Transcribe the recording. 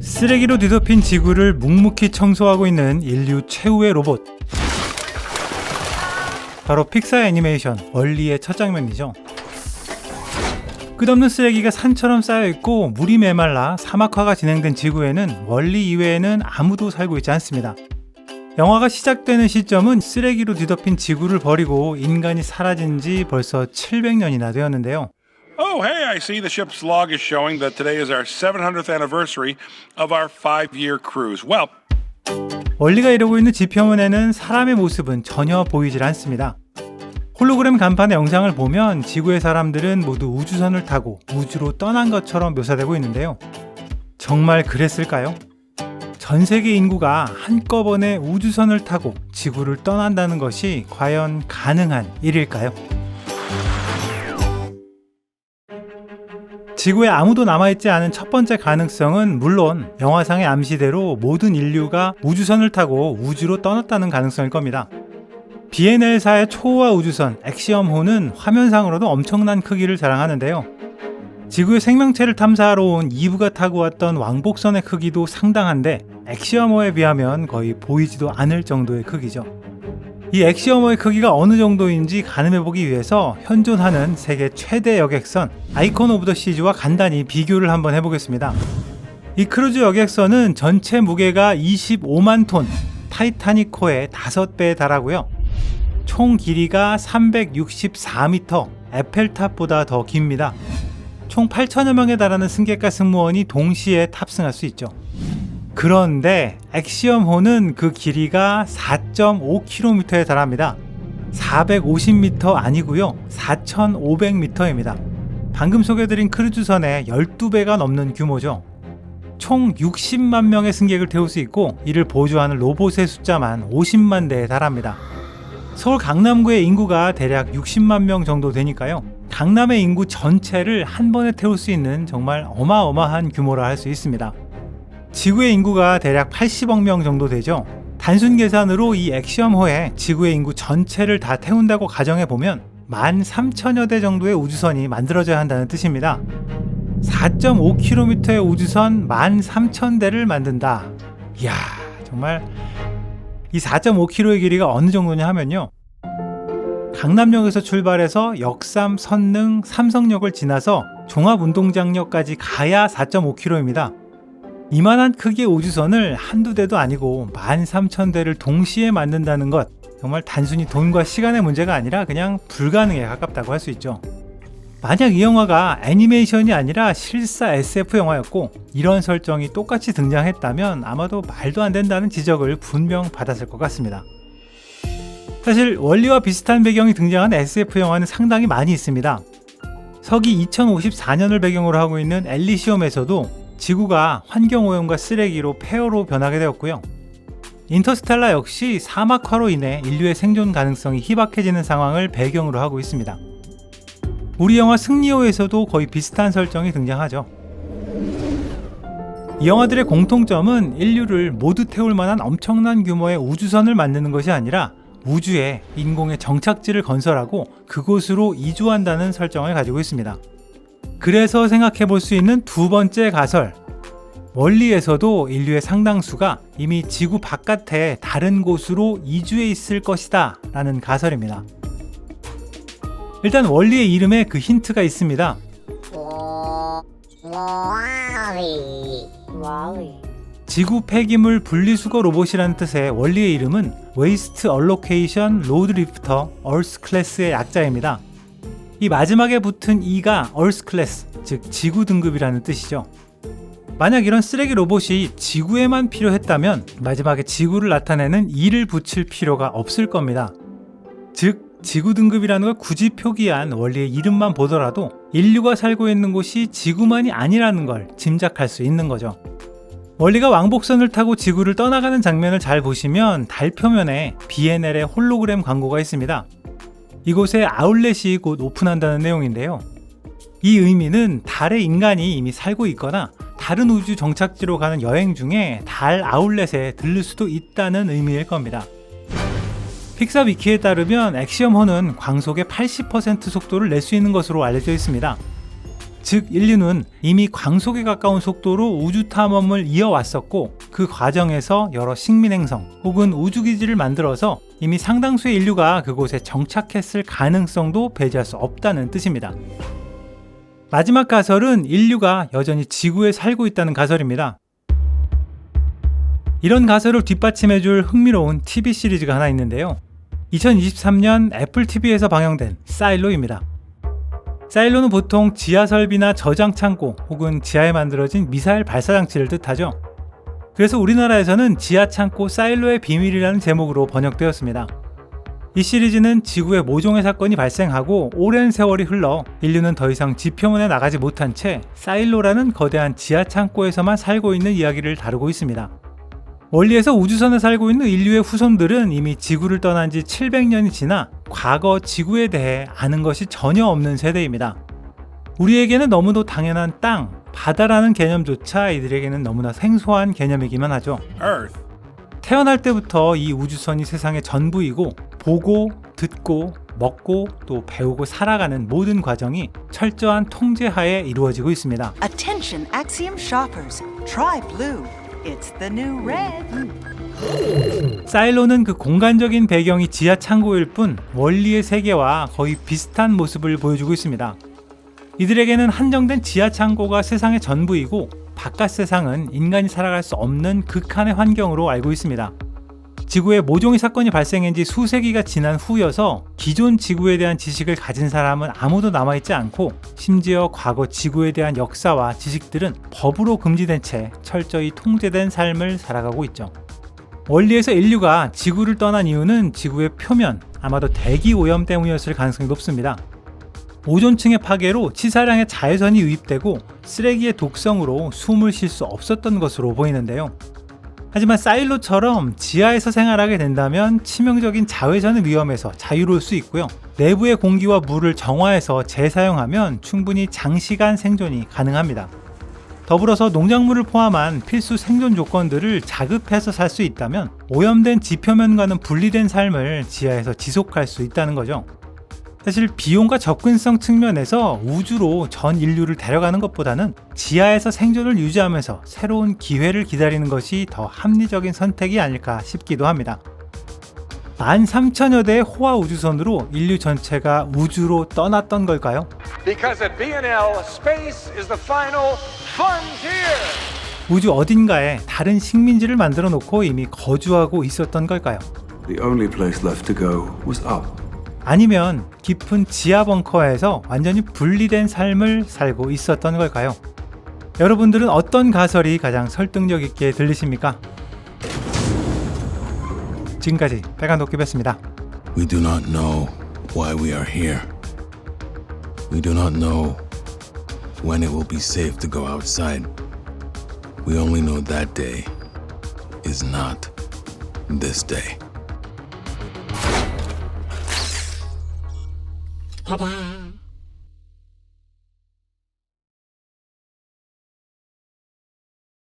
쓰레기로 뒤덮인 지구를 묵묵히 청소하고 있는 인류 최후의 로봇. 바로 픽사 애니메이션 원리의 첫 장면이죠. 끝없는 쓰레기가 산처럼 쌓여 있고 물이 메말라 사막화가 진행된 지구에는 원리 이외에는 아무도 살고 있지 않습니다. 영화가 시작되는 시점은 쓰레기로 뒤덮인 지구를 버리고 인간이 사라진 지 벌써 700년이나 되었는데요. Oh, hey, I see the ship's log is showing that today is our 700th anniversary of our five year cruise. Well, 원리가 이루고 있는 지표문에는 사람의 모습은 전혀 보이질 않습니다. 홀로그램 간판의 영상을 보면 지구의 사람들은 모두 우주선을 타고 우주로 떠난 것처럼 묘사되고 있는데요. 정말 그랬을까요? 전 세계 인구가 한꺼번에 우주선을 타고 지구를 떠난다는 것이 과연 가능한 일일까요? 지구에 아무도 남아있지 않은 첫 번째 가능성은 물론 영화상의 암시대로 모든 인류가 우주선을 타고 우주로 떠났다는 가능성일 겁니다. BNL사의 초호화 우주선 엑시엄호는 화면상으로도 엄청난 크기를 자랑하는데요. 지구의 생명체를 탐사하러 온 이브가 타고 왔던 왕복선의 크기도 상당한데 엑시엄호에 비하면 거의 보이지도 않을 정도의 크기죠. 이 엑시엄호의 크기가 어느 정도인지 가늠해보기 위해서 현존하는 세계 최대 여객선 아이콘 오브 더 시즈와 간단히 비교를 한번 해보겠습니다. 이 크루즈 여객선은 전체 무게가 25만 톤, 타이타닉호의 5배에 달하고요. 총 길이가 364m, 에펠탑보다 더 깁니다. 총 8천여 명에 달하는 승객과 승무원이 동시에 탑승할 수 있죠. 그런데 엑시엄호는 그 길이가 4.5km에 달합니다. 450m 아니고요. 4,500m입니다. 방금 소개드린 크루즈선의 12배가 넘는 규모죠. 총 60만 명의 승객을 태울 수 있고 이를 보조하는 로봇의 숫자만 50만 대에 달합니다. 서울 강남구의 인구가 대략 60만 명 정도 되니까요. 강남의 인구 전체를 한 번에 태울 수 있는 정말 어마어마한 규모라 할 수 있습니다. 지구의 인구가 대략 80억 명 정도 되죠. 단순 계산으로 이 엑시엄호에 지구의 인구 전체를 다 태운다고 가정해 보면 13,000여 대 정도의 우주선이 만들어져야 한다는 뜻입니다. 4.5km의 우주선 13,000대를 만든다. 이야, 정말 이 4.5km의 길이가 어느 정도냐 하면요. 강남역에서 출발해서 역삼, 선릉, 삼성역을 지나서 종합운동장역까지 가야 4.5km입니다. 이만한 크기의 우주선을 한두 대도 아니고 13,000대를 동시에 만든다는 것 정말 단순히 돈과 시간의 문제가 아니라 그냥 불가능에 가깝다고 할 수 있죠. 만약 이 영화가 애니메이션이 아니라 실사 SF 영화였고 이런 설정이 똑같이 등장했다면 아마도 말도 안 된다는 지적을 분명 받았을 것 같습니다. 사실 원리와 비슷한 배경이 등장한 SF 영화는 상당히 많이 있습니다. 서기 2054년을 배경으로 하고 있는 엘리시엄에서도 지구가 환경오염과 쓰레기로 폐허로 변하게 되었고요. 인터스텔라 역시 사막화로 인해 인류의 생존 가능성이 희박해지는 상황을 배경으로 하고 있습니다. 우리 영화 승리호에서도 거의 비슷한 설정이 등장하죠. 이 영화들의 공통점은 인류를 모두 태울 만한 엄청난 규모의 우주선을 만드는 것이 아니라 우주에 인공의 정착지를 건설하고 그곳으로 이주한다는 설정을 가지고 있습니다. 그래서 생각해 볼 수 있는 두 번째 가설. 원리에서도 인류의 상당수가 이미 지구 바깥에 다른 곳으로 이주해 있을 것이다 라는 가설입니다. 일단 원리의 이름에 그 힌트가 있습니다. 지구 폐기물 분리수거 로봇이라는 뜻의 원리의 이름은 Waste Allocation Load Lifter Earth Class의 약자입니다. 이 마지막에 붙은 E가 Earth Class, 즉 지구 등급이라는 뜻이죠. 만약 이런 쓰레기 로봇이 지구에만 필요했다면 마지막에 지구를 나타내는 E를 붙일 필요가 없을 겁니다. 즉 지구 등급이라는 걸 굳이 표기한 원리의 이름만 보더라도 인류가 살고 있는 곳이 지구만이 아니라는 걸 짐작할 수 있는 거죠. 원리가 왕복선을 타고 지구를 떠나가는 장면을 잘 보시면 달 표면에 BNL의 홀로그램 광고가 있습니다. 이곳에 아울렛이 곧 오픈한다는 내용인데요. 이 의미는 달에 인간이 이미 살고 있거나 다른 우주 정착지로 가는 여행 중에 달 아울렛에 들를 수도 있다는 의미일 겁니다. 픽사 위키에 따르면 엑시엄 호는 광속의 80% 속도를 낼 수 있는 것으로 알려져 있습니다. 즉 인류는 이미 광속에 가까운 속도로 우주 탐험을 이어왔었고 그 과정에서 여러 식민 행성 혹은 우주 기지를 만들어서 이미 상당수의 인류가 그곳에 정착했을 가능성도 배제할 수 없다는 뜻입니다. 마지막 가설은 인류가 여전히 지구에 살고 있다는 가설입니다. 이런 가설을 뒷받침해줄 흥미로운 TV 시리즈가 하나 있는데요. 2023년 애플 TV에서 방영된 사일로입니다. 사일로는 보통 지하 설비나 저장 창고 혹은 지하에 만들어진 미사일 발사 장치를 뜻하죠. 그래서 우리나라에서는 지하 창고 사일로의 비밀이라는 제목으로 번역되었습니다. 이 시리즈는 지구에 모종의 사건이 발생하고 오랜 세월이 흘러 인류는 더 이상 지표면에 나가지 못한 채 사일로라는 거대한 지하 창고에서만 살고 있는 이야기를 다루고 있습니다. 원리에서 우주선에 살고 있는 인류의 후손들은 이미 지구를 떠난 지 700년이 지나 과거 지구에 대해 아는 것이 전혀 없는 세대입니다. 우리에게는 너무도 당연한 땅, 바다라는 개념조차 이들에게는 너무나 생소한 개념이기만 하죠. Earth. 태어날 때부터 이 우주선이 세상의 전부이고 보고, 듣고, 먹고 또 배우고 살아가는 모든 과정이 철저한 통제하에 이루어지고 있습니다. Attention Axiom shoppers. Try blue. It's the new red. 사일로는 그 공간적인 배경이 지하 창고일 뿐 원리의 세계와 거의 비슷한 모습을 보여주고 있습니다. 이들에게는 한정된 지하 창고가 세상의 전부이고 바깥 세상은 인간이 살아갈 수 없는 극한의 환경으로 알고 있습니다. 지구에 모종의 사건이 발생한 지 수세기가 지난 후여서 기존 지구에 대한 지식을 가진 사람은 아무도 남아있지 않고 심지어 과거 지구에 대한 역사와 지식들은 법으로 금지된 채 철저히 통제된 삶을 살아가고 있죠. 원리에서 인류가 지구를 떠난 이유는 지구의 표면, 아마도 대기 오염 때문이었을 가능성이 높습니다. 오존층의 파괴로 치사량의 자외선이 유입되고 쓰레기의 독성으로 숨을 쉴 수 없었던 것으로 보이는데요. 하지만 사일로처럼 지하에서 생활하게 된다면 치명적인 자외선의 위험에서 자유로울 수 있고요. 내부의 공기와 물을 정화해서 재사용하면 충분히 장시간 생존이 가능합니다. 더불어서 농작물을 포함한 필수 생존 조건들을 자급해서 살 수 있다면 오염된 지표면과는 분리된 삶을 지하에서 지속할 수 있다는 거죠. 사실 비용과 접근성 측면에서 우주로 전 인류를 데려가는 것보다는 지하에서 생존을 유지하면서 새로운 기회를 기다리는 것이 더 합리적인 선택이 아닐까 싶기도 합니다. 13,000여 대의 호화 우주선으로 인류 전체가 우주로 떠났던 걸까요? Because at B&L, space is the final frontier. 우주 어딘가에 다른 식민지를 만들어 놓고 이미 거주하고 있었던 걸까요? The only place left to go was up. 아니면 깊은 지하 벙커에서 완전히 분리된 삶을 살고 있었던 걸까요? 여러분들은 어떤 가설이 가장 설득력 있게 들리십니까? 지금까지 빨간 도깨비였습니다. We do not know why we are here. We do not know when it will be safe to go outside. We only know that day is not this day. พะพา